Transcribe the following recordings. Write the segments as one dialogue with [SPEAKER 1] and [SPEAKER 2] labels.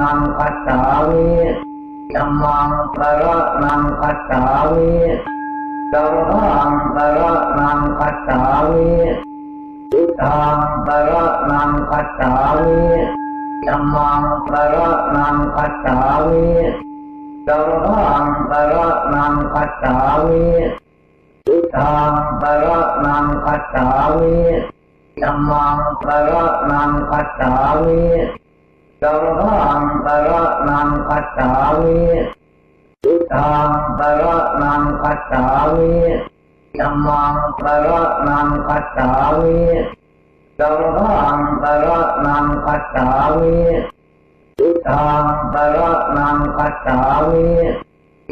[SPEAKER 1] นังคัจฉามิธัมมังสรนังคัจฉามิสังฆังสรนังคัจฉามิพุทธังสรนังคัจฉามิธัมมังสรนังคัจฉามิสังฆังสรนังคัจฉามิพุทธังสรนังคัจฉามิธัมมังสรนังคัจฉามิ สังฆังสรนังคัจฉามิพุทธังสรนังคัจฉามิธัมมังสรนังคัจฉามิสังฆังสรนังคัจฉามิพุทธังสรนังคัจฉามิ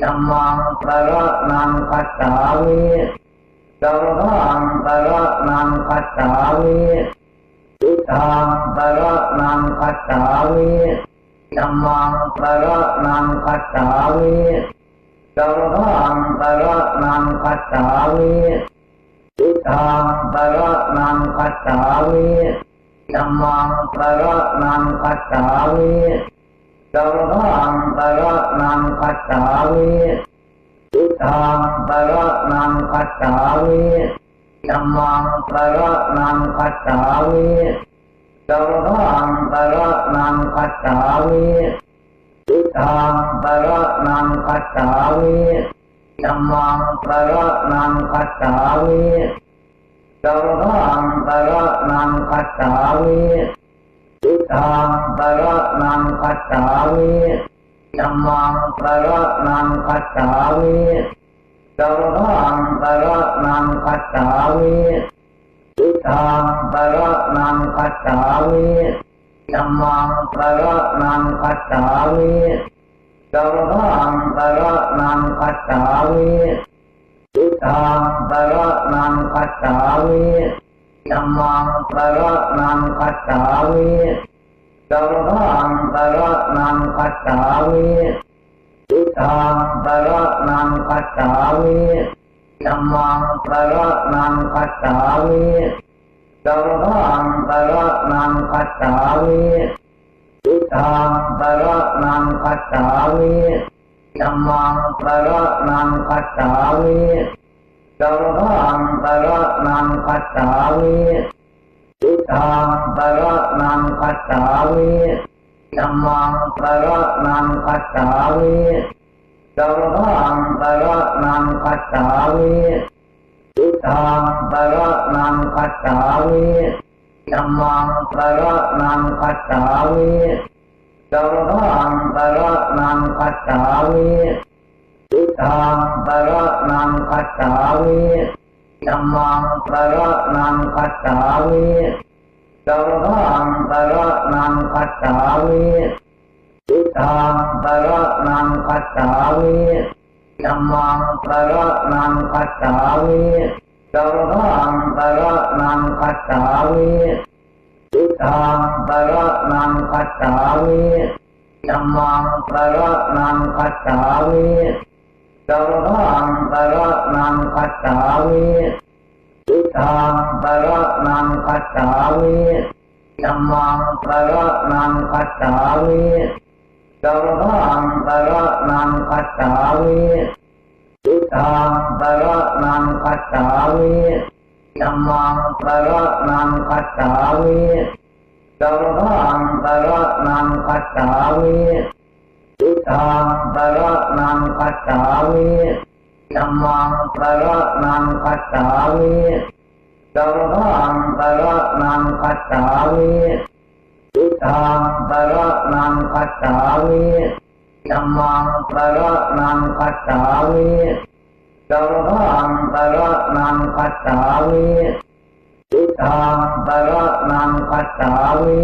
[SPEAKER 1] ธัมมังสรนังคัจฉามิสังฆังสรนังคัจฉามิ ตังสรนังคัจฉามิธัมมังสรนังคัจฉามิสังฆังสรนังคัจฉามิพุทธังสรนังคัจฉามิธัมมังสรนังคัจฉามิสังฆังสรนังคัจฉามิพุทธังสรนังคัจฉามิธัมมังสรนังคัจฉามิ สังฆังสรนังคัจฉามิพุทธังสรนังคัจฉามิธัมมังสรนังคัจฉามิสังฆังสรนังคัจฉามิพุทธังสรนังคัจฉามิธัมมังสรนังคัจฉามิสังฆังสรนังคัจฉามิ พุทธังสรนังคัจฉามิธัมมังสรนังคัจฉามิสังฆังสรนังคัจฉามิพุทธังสรนังคัจฉามิธัมมังสรนังคัจฉามิสังฆังสรนังคัจฉามิพุทธังสรนังคัจฉามิ ธัมมังสรนังคัจฉามิสังฆังสรนังคัจฉามิพุทธังสรนังคัจฉามิธัมมังสรนังคัจฉามิสังฆังสรนังคัจฉามิพุทธังสรนังคัจฉามิธัมมังสรนังคัจฉามิ สังฆังสรนังคัจฉามิพุทธังสรนังคัจฉามิธัมมังสรนังคัจฉามิสังฆังสรนังคัจฉามิพุทธังสรนังคัจฉามิธัมมังสรนังคัจฉามิสังฆังสรนังคัจฉามิ พุทธังสรนังคัจฉามิธัมมังสรนังคัจฉามิสังฆังสรนังคัจฉามิพุทังสรนังคัจฉามิธัมมังสรนังคัจฉามิสังฆังสรนังคัจฉามิพุทังสรนังคัจฉามิธัมมังสรนังคัจฉามิ สังฆังสรนังคัจฉามิพุทธังสรนังคัจฉามิธัมมังสรนังคัจฉามิสังฆังสระนังคัจฉามิพุทธังสระนังคัจฉามิธัมมังสรนังคัจฉามิสังฆังสรนังคัจฉามิ พุทธังสรนังคัจฉามิธัมมังสรนังคัจฉามิสังฆังสรนังคัจฉามิพุทธังสรนังคัจฉามิ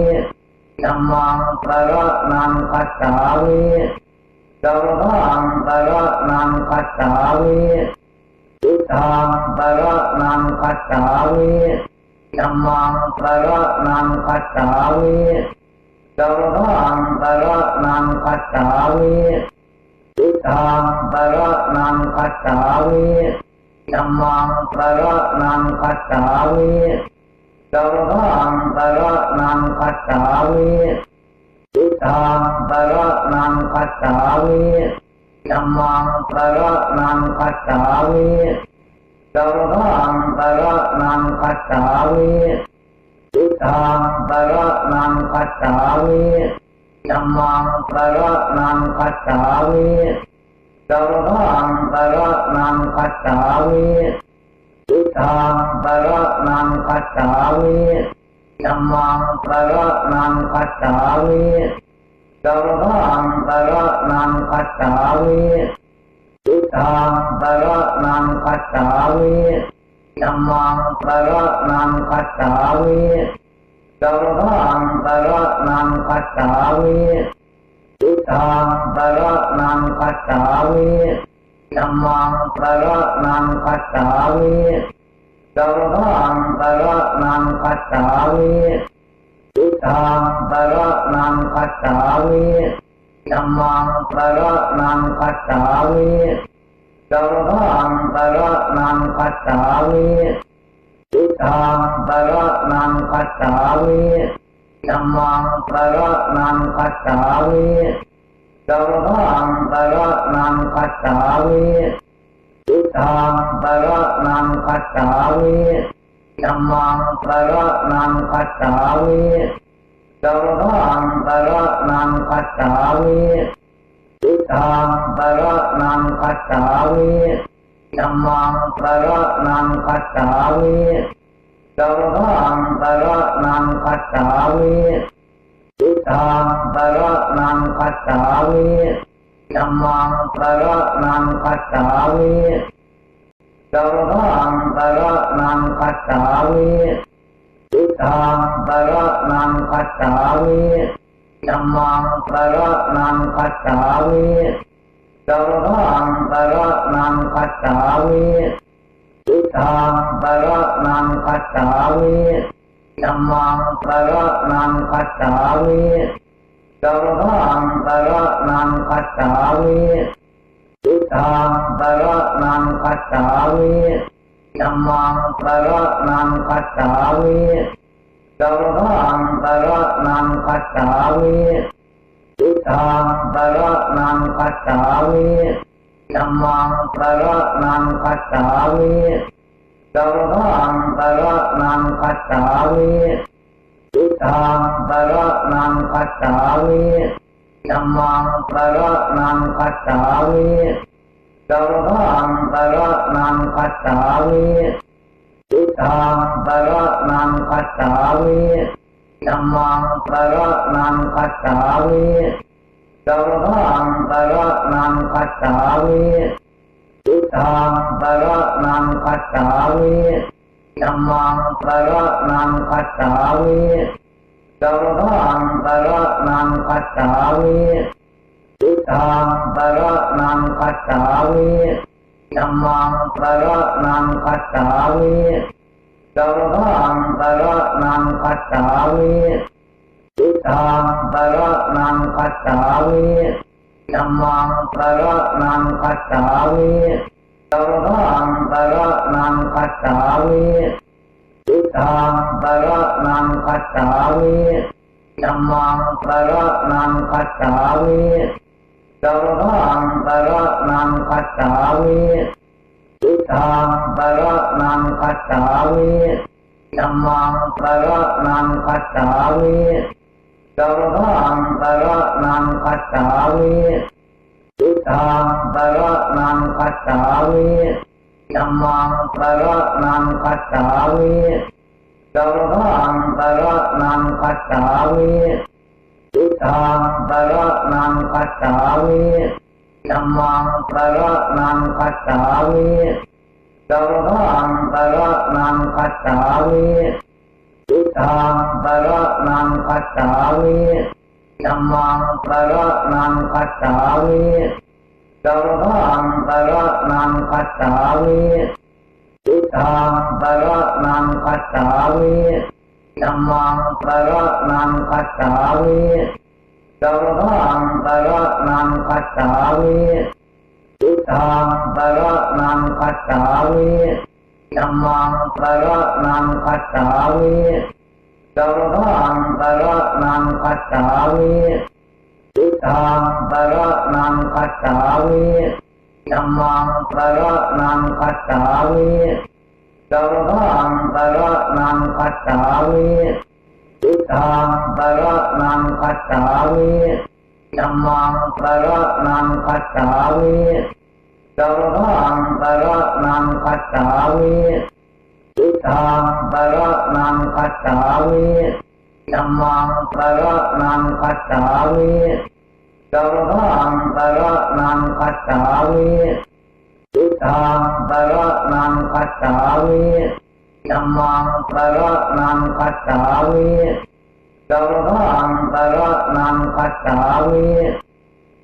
[SPEAKER 1] ธัมมังสรนังคัจฉามิสังฆังสรนังคัจฉามิพุทธังสรนังคัจฉามิธัมมังสรนังคัจฉามิ สังฆังสรนังคัจฉามิพุทธังสรนังคัจฉามิธัมมังสรนังคัจฉามิสังฆังสรนังคัจฉามิพุทธธังสรนังคัจฉามิธัมมังสรนังคัจฉามิสังฆังสรนังคัจฉามิ พุทธังสรนังคัจฉามิธัมมังสรนังคัจฉามิสังฆังสรนังคัจฉามิพุทธังสรนังคัจฉามิธัมมังสรนังคัจฉามิสังฆังสรนังคัจฉามิพุทธังสรนังคัจฉามิธัมมังสรนังคัจฉามิ สังฆังสรนังคัจฉามิพุทธังสรนังคัจฉามิธัมมังสรนังคัจฉามิสังฆังสรนังคัจฉามิพุทธังสรนังคัจามิธัมมังสรนังคัจฉามิสังฆังสรนังคัจฉามิ พุทธังสรนังคัจฉามิธัมมังสรนังคัจฉามิสังฆังสรนังคัจฉามิพุทธังสรนังคัจฉามิธัมมังสรนังคัจฉามิสังฆังสรนังคัจฉามิพุทธังสรนังคัจฉามิ ธัมมังสรนังคัจฉามิสังฆังสรนังคัจฉามิพุทธังสรนังคัจฉามิธัมมังสรนังคัจฉามิสังฆังสรนังคัจฉามิพุทธังสรนังคัจฉามิธัมมังสรนังคัจฉามิ สังฆังสรนังคัจฉามิพุทธังสรนังคัจฉามิธัมมังสรนังคัจฉามิสังฆังสรนังคัจฉามิพุทธังสรนังคัจฉามิธัมมังสรนังคัจฉามิสังฆังสรนังคัจฉามิ พุทธังสรนังคัจฉามิธัมมังสรนังคัจฉามิสังฆังสรนังคัจฉามิพุทธังสรนังคัจฉามิธัมมังสรนังคัจฉามิสังฆังสรนังคัจฉามิพุทธังสรนังคัจฉามิ ธัมมังสรนังคัจฉามิสังฆังสรนังคัจฉามิพุทธังสรนังคัจฉามิธัมมังสรนังคัจฉามิสังฆังสรนังคัจฉามิพุทธังสรนังคัจฉามิธัมมังสรนังคัจฉามิ สังฆังสรนังคัจฉามิพุทธังสรนังคัจฉามิธัมมังสรนังคัจฉามิสังฆังสรนังคัจฉามิพุทธังสรนังคัจฉามิธัมมังสรนังคัจฉามิสังฆังสรนังคัจฉามิ พุทธังสรนังคัจฉามิธัมมังสรนังคัจฉามิสังฆังสรนังคัจฉามิพุทังสรนังคัจฉามิธัมมังสรนังคัจฉามิสังฆังสรนังคัจฉามิพุทังสรนังคัจฉามิธัมมังสรนังคัจฉามิ สังฆังสรนังคัจฉามิพุทธังสระนังคัจฉามิธัมมังสระนังคัจฉามิสังฆังสระนังคัจฉามิพุทธังสระนังคัจฉามิธัมมังสระนังคัจฉามิสังฆังสระนังคัจฉามิ พุทธังสรนังคัจฉามิธัมมังสรนังคัจฉามิสังฆังสรนังคัจฉามิธังสรณังคัจฉามิธัมมังสรณังคัจฉามิสังฆังสรณังคัจฉามิพุทธังสรณังคัจฉามิธัมมังสรณังคัจฉามิ สังฆังสรณังคัจฉามิพุทธังสรณังคัจฉามิธัมมังสรณังคัจฉามิสังฆังสรณังคัจฉามิพุทธังสรณังคัจฉามิธัมมังสรณังคัจฉามิสังฆังสรณังคัจฉามิ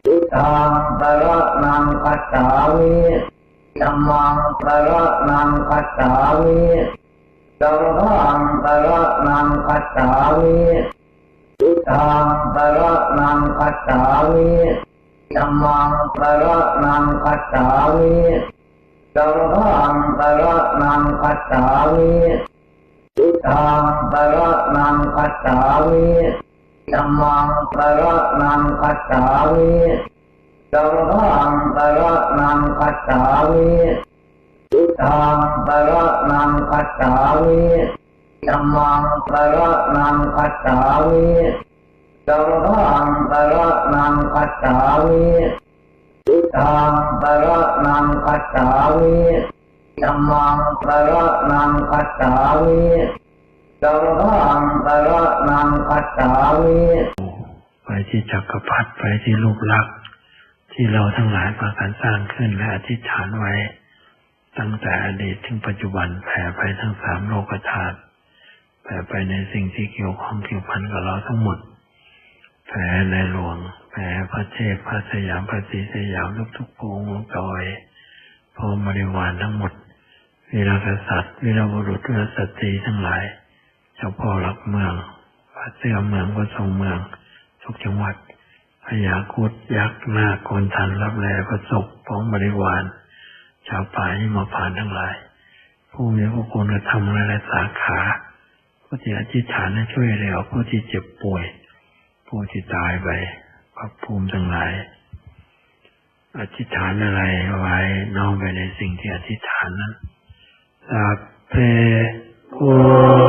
[SPEAKER 1] พุทธังสรณังคัจฉามิธัมมังสรณังคัจฉามิสังฆังสรณังคัจฉามิพุทธังสรณังคัจฉามิธัมมังสรณังคัจฉามิสังฆังสรณังคัจฉามิพุทธังสรณังคัจฉามิ ธัมมังสรณังคัจฉามิสังฆังสรณังคัจฉามิพุทธังสรณังคัจฉามิธัมมังสรณังคัจฉามิสังฆังสรณังคัจฉามิพุทธังสรณังคัจฉามิธัมมังสรณังคัจฉามิสังฆั งสรณังคัจฉามิ
[SPEAKER 2] ไปที่จักรพรรดิไปที่รูปลัก ที่เราทั้งหลายพากันสร้างขึ้นและอธิษฐานไว้ ตั้งแต่อดีตถึงปัจจุบันแผ่ไปทั้งสามโลกธาตุแผ่ไปในสิ่งที่เกี่ยวข้องเกี่ยวพันกับเราทั้งหมดแผ่ในหลวงแผ่พระเทพพระสยามพระศรีสยามทุกทุกๆองค์จอยพรมบริวารทั้งหมดวีรกษัตริย์วีรบุรุษวีรสตรีทั้งหลาย จ้าพ่อหลักเมืองพระเจ้าเมืองก็ทรงเมือง ทุกจังหวัดพญาคุดยักษ์นาคโกนทันรับแลประสบพ้องบริวาร ชาวป่าที่มาผ่านทั้งหลาย ผู้มีพระคุณกระทำหลายๆสาขาผู้ที่อธิษฐานให้ช่วยเหลือผู้ที่เจ็บป่วย ผู้ที่ตายไปพระภูมิทั้งหลาย อธิษฐานอะไรไว้น้อมไปในสิ่งที่อธิษฐานนั้นสัพเพพุท